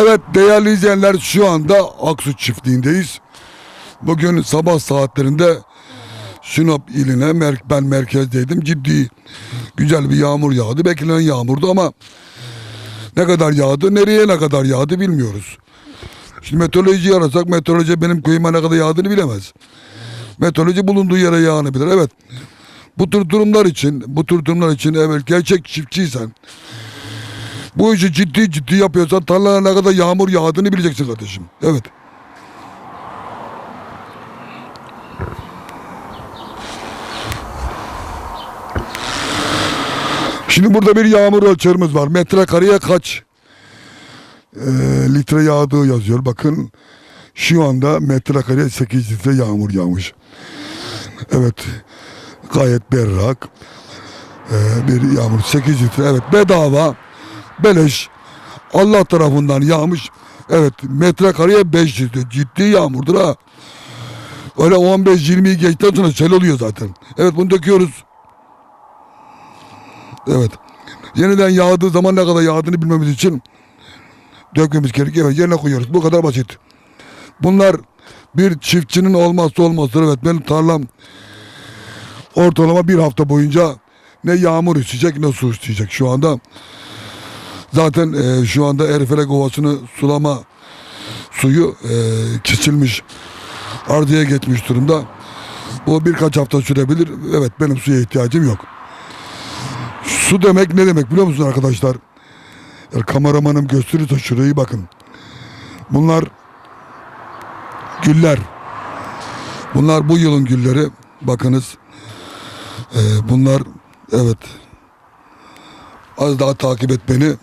Evet değerli izleyenler şu anda Aksu çiftliğindeyiz. Bugün sabah saatlerinde Sinop iline mer- ben merkezdeydim. Ciddi güzel bir yağmur yağdı. Beklenen yağmurdu ama ne kadar yağdı, nereye ne kadar yağdı bilmiyoruz. Şimdi meteorolojiyi arasak meteoroloji benim köyüme ne kadar yağdığını bilemez. Meteoroloji bulunduğu yere yağını bilir. Evet. Bu tür durumlar için, bu tür durumlar için evet gerçek çiftçiysen bu işi ciddi ciddi yapıyorsan tarlana ne kadar yağmur yağdığını bileceksin kardeşim. Evet. Şimdi burada bir yağmur ölçerimiz var. Metrekareye kaç e, litre yağdığı yazıyor. Bakın şu anda metrekareye 8 litre yağmur yağmış. Evet. Gayet berrak. E, bir yağmur 8 litre. Evet bedava. Beleş. Allah tarafından yağmış. Evet metrekareye 5 litre. Ciddi yağmurdur ha. Öyle 15-20'yi geçtikten sonra sel oluyor zaten. Evet bunu döküyoruz. Evet. Yeniden yağdığı zaman ne kadar yağdığını bilmemiz için dökmemiz gerekiyor. Evet yerine koyuyoruz. Bu kadar basit. Bunlar bir çiftçinin olmazsa olmazları. Evet benim tarlam ortalama bir hafta boyunca ne yağmur isteyecek ne su isteyecek şu anda. Zaten e, şu anda Erfelek Ovası'nı sulama suyu e, kesilmiş. Ardıya geçmiş durumda. Bu birkaç hafta sürebilir. Evet benim suya ihtiyacım yok. Su demek ne demek biliyor musunuz arkadaşlar? Yani kameramanım gösterirse şurayı bakın. Bunlar güller. Bunlar bu yılın gülleri. Bakınız. Ee, bunlar evet. Az daha takip et beni.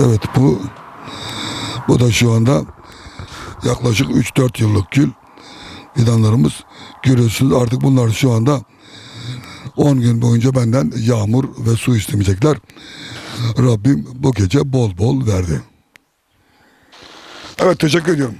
Evet bu bu da şu anda yaklaşık 3-4 yıllık gül fidanlarımız görüyorsunuz artık bunlar şu anda 10 gün boyunca benden yağmur ve su istemeyecekler. Rabbim bu gece bol bol verdi. Evet teşekkür ediyorum.